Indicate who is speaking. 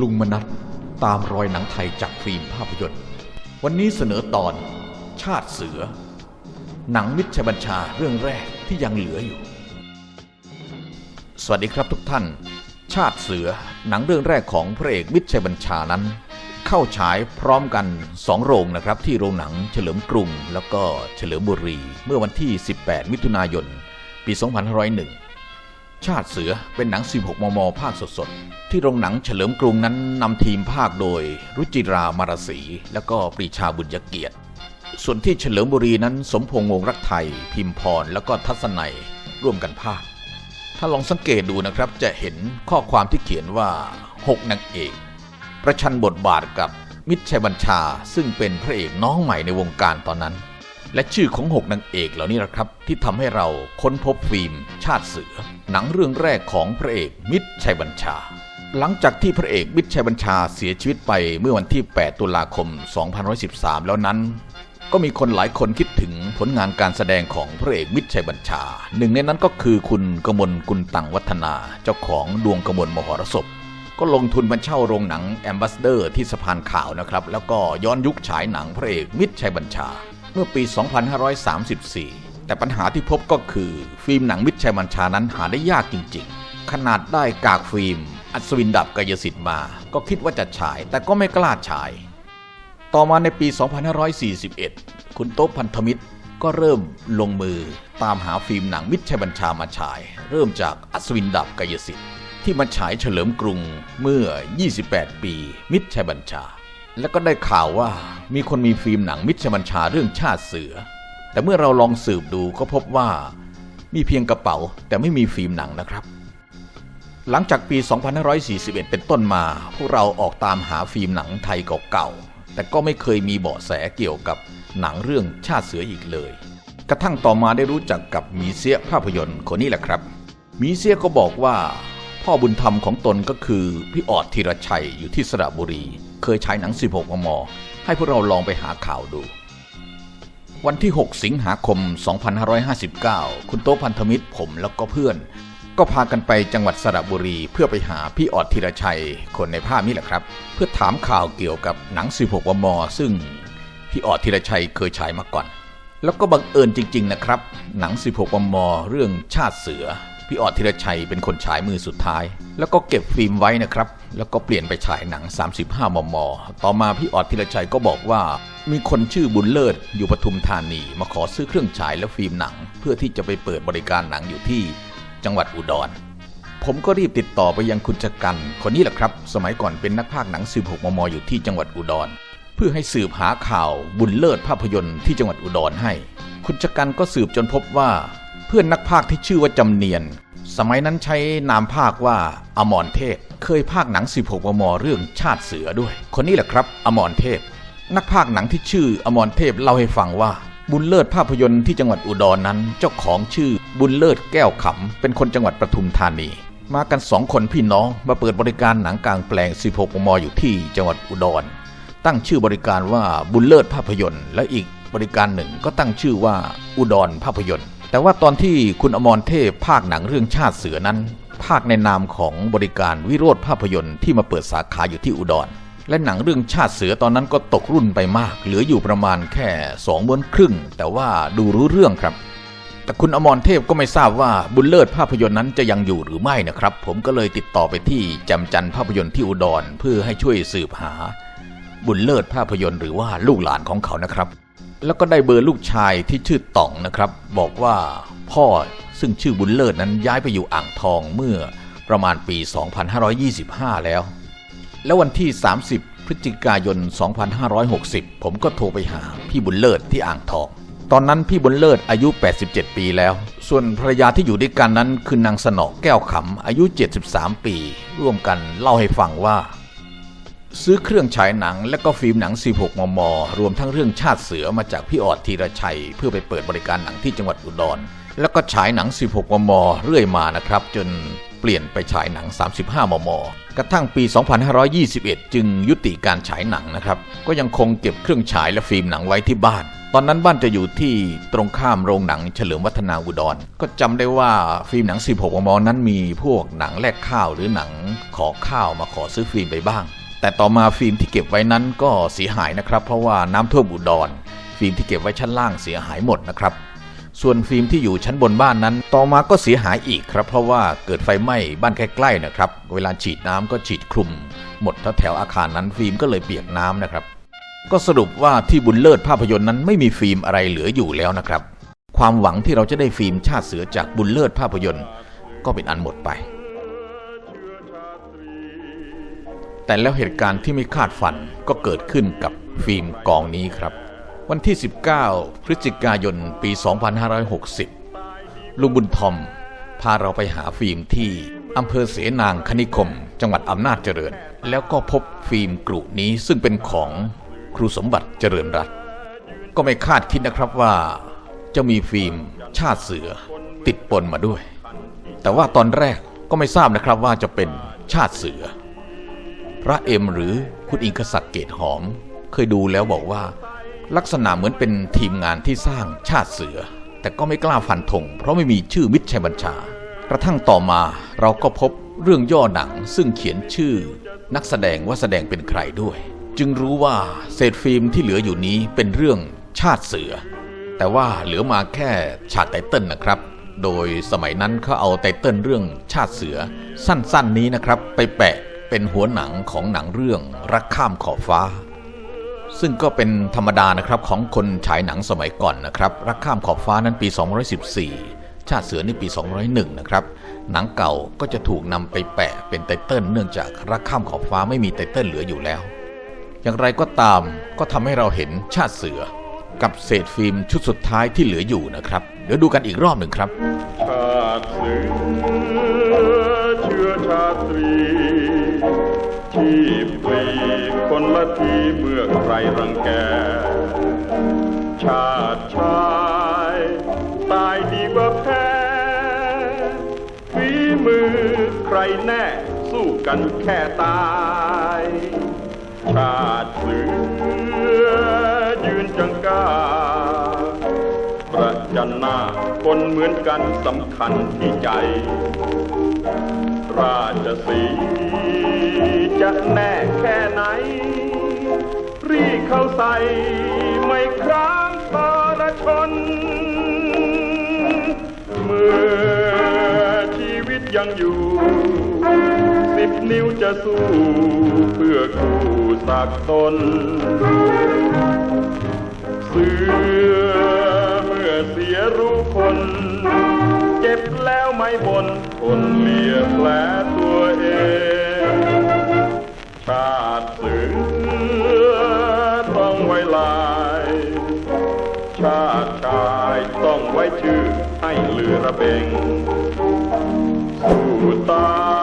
Speaker 1: ลุงมนัทตามรอยหนังไทยจากฟิล์มภาพยนตร์ วันนี้เสนอตอน ชาติเสือ หนังมิตรชัยบัญชาเรื่องแรกที่ยังเหลืออยู่ สวัสดีครับทุกท่าน ชาติเสือหนังเรื่องแรกของพระเอกมิตรชัยบัญชานั้น เข้าฉายพร้อมกันสองโรงนะครับ ที่โรงหนังเฉลิมกรุง แล้วก็เฉลิมบุรี เมื่อวันที่ 18 มิถุนายน ปี 2501 ชาติเสือเป็นหนัง 16 มม ภาคสดๆ ที่โรงหนังเฉลิมกรุงนั้นนำทีมภาคโดย รุจิรา มารสี แล้วก็ปรีชาบุญยเกียรติ ส่วนที่เฉลิมบุรีนั้นสมพงษ์วงรักไทย พิมพร แล้วก็ทัศนัยร่วมกันภาค ถ้าลองสังเกตดูนะครับจะเห็นข้อความที่เขียนว่า 6นางเอก ประชันบทบาทกับมิตรชัยบัญชา ซึ่งเป็นพระเอกน้องใหม่ในวงการตอนนั้น และชื่อของหกนางเอกเหล่านี้แหละครับ ที่ทำให้เราค้นพบฟิล์ม ชาติเสือ หนังเรื่องแรกของพระเอกมิตรชัยบัญชา หลังจากที่พระเอกมิตรชัยบัญชาเสียชีวิตไปเมื่อวันที่ 8 ตุลาคม 2513 แล้วนั้น ก็มีคนหลายคนคิดถึงผลงานการแสดงของพระเอกมิตรชัยบัญชา หนึ่งในนั้นก็คือคุณกมลกุลตังวัฒนาเจ้าของดวงกมลมหรสพก็ลงทุนมาเช่าโรงหนังแอมบ s สเดอร์ที่สะพานข่าวนะครับ แล้วก็ย้อนยุคฉายหนังพระเอกมิตรชัยบัญชา เมื่อปี 2534 แต่ปัญหาที่พบก็คือ ฟิล์มหนังมิตรชัยบัญชานั้นหาได้ยากจริง ๆ ขนาดได้กากฟิล์ม อัศวินดับกายสิทธิ์มา ก็คิดว่าจะฉาย แต่ก็ไม่กล้าฉาย ต่อมาในปี 2541 คุณโต๊ะพันธมิตรก็เริ่มลงมือตามหาฟิล์มหนังมิตรชัยบัญชามาฉาย เริ่มจากอัศวินดับกายสิทธิ์ที่มาฉายเฉลิมกรุงเมื่อ 28 ปี มิตรชัยบัญชา แล้วก็ได้ข่าวว่ามีคนมีฟิล์มหนังมิชัยบัญชาเรื่องชาติเสือ แต่เมื่อเราลองสืบดูก็พบว่ามีเพียงกระเป๋าแต่ไม่มีฟิล์มหนังนะครับ หลังจากปี 2541 เป็นต้นมา พวกเราออกตามหาฟิล์มหนังไทยเก่าๆ แต่ก็ไม่เคยมีเบาะแสเกี่ยวกับหนังเรื่องชาติเสืออีกเลย กระทั่งต่อมาได้รู้จักกับมีเสียภาพยนตร์คนนี้แหละครับ มีเสียก็บอกว่า พ่อบุญธรรมของตนก็คือพี่ออดธีรชัยอยู่ที่สระบุรี เคยฉายหนัง 16 มม ให้พวกเราลองไปหาข่าวดู วันที่ 6 สิงหาคม 2559 คุณโต๊ะพันธมิตรผมแล้วก็เพื่อน ก็พากันไปจังหวัดสระบุรีเพื่อไปหาพี่ออดธีรชัย คนในภาพนี้แหละครับ เพื่อถามข่าวเกี่ยวกับหนัง 16 มม ซึ่งพี่ออดธีรชัยเคยฉายมาก่อน แล้วก็บังเอิญจริง ๆ นะครับ หนัง 16 มม เรื่องชาติเสือพี่ออดธีรชัยเป็นคนฉายมือสุดท้าย แล้วก็เก็บฟิล์มไว้นะครับ แล้วก็เปลี่ยนไปฉายหนัง 35 มม ต่อมาพี่ออดธีรชัยก็บอกว่า มีคนชื่อบุญเลิศอยู่ปทุมธานี มาขอซื้อเครื่องฉายและฟิล์มหนัง เพื่อที่จะไปเปิดบริการหนังอยู่ที่จังหวัดอุดร ผมก็รีบติดต่อไปยังคุณชกัน คนนี้แหละครับ สมัยก่อนเป็นนักพากย์หนัง 16 มม อยู่ที่จังหวัดอุดร เพื่อให้สืบหาข่าวบุญเลิศภาพยนตร์ที่จังหวัดอุดรให้ คุณชกันก็สืบจนพบว่า เพื่อนนักพากที่ชื่อว่าจำเนียน สมัยนั้นใช้นามภาคว่าอมรเทพ เคยพากย์หนัง 16 มม เรื่องชาติเสือด้วย คนนี้แหละครับอมรเทพ นักพากย์หนังที่ชื่ออมรเทพเล่าให้ฟังว่า บุญเลิศภาพยนตร์ที่จังหวัดอุดรนนั้น เจ้าของชื่อบุญเลิศแก้วขำเป็นคนจังหวัดปทุมธานี มากันสองคนพี่น้องมาเปิดบริการหนังกลางแปลง 16 มม อยู่ที่จังหวัดอุดร ตั้งชื่อบริการว่าบุญเลิศภาพยนตร์ และอีกบริการหนึ่งก็ตั้งชื่อว่าอุดรภาพยนตร์ แต่ว่าตอนที่คุณอมรเทพภาคหนังเรื่องชาติเสือนั้น ภาคในนามของบริการวิโรธภาพยนตร์ที่มาเปิดสาขาอยู่ที่อุดร และหนังเรื่องชาติเสือตอนนั้นก็ตกรุ่นไปมาก เหลืออยู่ประมาณแค่สองมวนครึ่ง แต่ว่าดูรู้เรื่องครับ แต่คุณอมรเทพก็ไม่ทราบว่าบุญเลิศภาพยนตร์นั้นจะยังอยู่หรือไม่นะครับ ผมก็เลยติดต่อไปที่จำจันภาพยนตร์ที่อุดรเพื่อให้ช่วยสืบหา บุญเลิศภาพยนตร์หรือว่าลูกหลานของเขานะครับ แล้วก็ได้เบอร์ลูกชายที่ชื่อต่องนะครับ บอกว่าพ่อซึ่งชื่อบุญเลิศนั้นย้ายไปอยู่อ่างทองเมื่อประมาณปี 2525 แล้ว แล้ววันที่ 30 พฤศจิกายน 2560 ผมก็โทรไปหาพี่บุญเลิศที่อ่างทอง ตอนนั้นพี่บุญเลิศอายุ 87 ปีแล้ว ส่วนภรรยาที่อยู่ด้วยกันนั้นคือนางสนอแก้วขำอายุ 73 ปี ร่วมกันเล่าให้ฟังว่า ซื้อเครื่องฉายหนังและก็ฟิล์มหนัง 16 มม รวมทั้งเรื่องชาติเสือมาจากพี่ออดธีรชัย เพื่อไปเปิดบริการหนังที่จังหวัดอุดร แล้วก็ฉายหนัง 16 มม เรื่อยมานะครับ จนเปลี่ยนไปฉายหนัง 35 มม กระทั่งปี 2521 จึงยุติการฉายหนังนะครับ ก็ยังคงเก็บเครื่องฉายและฟิล์มหนังไว้ที่บ้านตตอนนั้นบ้านจะอยู่ที่ตรงข้ามโรงหนังเฉลิมวัฒนาอุดร ก็จำได้ว่าฟิล์มหนัง 16 มม นั้นมีพวกหนังแลกข้าวหรือหนังขอข้าวมาขอซื้อฟิล์มไปบ้าง แต่ต่อมาฟิล์มที่เก็บไว้นั้นก็เสียหายนะครับ เพราะว่าน้ำท่วมอุดร ฟิล์มที่เก็บไว้ชั้นล่างเสียหายหมดนะครับ ส่วนฟิล์มที่อยู่ชั้นบนบ้านนั้น ต่อมาก็เสียหายอีกครับ เพราะว่าเกิดไฟไหม้บ้านใกล้ๆนะครับ เวลาฉีดน้ำก็ฉีดคลุม หมดแถวอาคารนั้นฟิล์มก็เลยเปียกน้ำนะครับ ก็สรุปว่าที่บุญเลิศภาพยนตร์นั้นไม่มีฟิล์มอะไรเหลืออยู่แล้วนะครับ ความหวังที่เราจะได้ฟิล์มชาติเสือจากบุญเลิศภาพยนตร์ ก็เป็นอันหมดไป แต่แล้วเหตุการณ์ที่ไม่คาดฝันก็เกิดขึ้นกับฟิล์มกองนี้ครับ วันที่ 19 พฤศจิกายนปี 2560 ลุงบุญทอม พาเราไปหาฟิล์มที่อำเภอเสนางคณิคม จังหวัดอำนาจเจริญ แล้วก็พบฟิล์มกรุนี้ซึ่งเป็นของครูสมบัติเจริญรัตน์ก็ไม่คาดคิดนะครับว่า จะมีฟิล์มชาติเสือติดปนมาด้วย แต่ว่าตอนแรกก็ไม่ทราบนะครับว่าจะเป็นชาติเสือ พระเอ็มหรือคุณอิงคศักดิ์เกตหอม เคยดูแล้วบอกว่า ลักษณะเหมือนเป็นทีมงานที่สร้างชาติเสือ แต่ก็ไม่กล้าฟันธงเพราะไม่มีชื่อมิตรชัยบัญชา กระทั่งต่อมาเราก็พบเรื่องย่อหนังซึ่งเขียนชื่อ นักแสดงว่าแสดงเป็นใครด้วย จึงรู้ว่าเศษฟิล์มที่เหลืออยู่นี้เป็นเรื่องชาติเสือ แต่ว่าเหลือมาแค่ฉากไตเติ้ลนะครับ โดยสมัยนั้นเขาเอาไตเติ้ลเรื่องชาติเสือ สั้นๆนี้นะครับ ไปแปะ เป็นหัวหนังของหนังเรื่องรักข้ามขอบฟ้า ซึ่งก็เป็นธรรมดานะครับของคนฉายหนังสมัยก่อนนะครับ รักข้ามขอบฟ้านั้นปี 214 ชาติเสือนี่ปี 201 นะครับ หนังเก่าก็จะถูกนำไปแปะเป็นไตเติ้ลเนื่องจากรักข้ามขอบฟ้าไม่มีไตเติ้ลเหลืออยู่แล้ว อย่างไรก็ตามก็ทำให้เราเห็นชาติเสือ กับเศษฟิล์มชุดสุดท้ายที่เหลืออยู่นะครับ เดี๋ยวดูกันอีกรอบหนึ่งครับ
Speaker 2: ชาติเสือเชื้อชาตรี ที่ปลีคนละทีเมื่อใครรังแก ชาติชายตายดีกว่าแพ้ฝีมือใครแน่สู้กันแค่ตาย ชาติเสือยืนจังกาประจันหน้า คนเหมือนกันสำคัญที่ใจ ราชสีจะแน่แค่ไหน รีเข้าใส่ไม่ครางตรชน เมื่อชีวิตยังอยู่ สิบนิ้วจะสู้เพื่อกู้สักตนเสือเมื่อ รู้คน เจ็บแล้วไม่บนทนเลียแผลตัวเอง ชาติเสือต้องไว้ลาย ชาติชายต้องไว้ชื่อให้เลือระเบงสู้ตา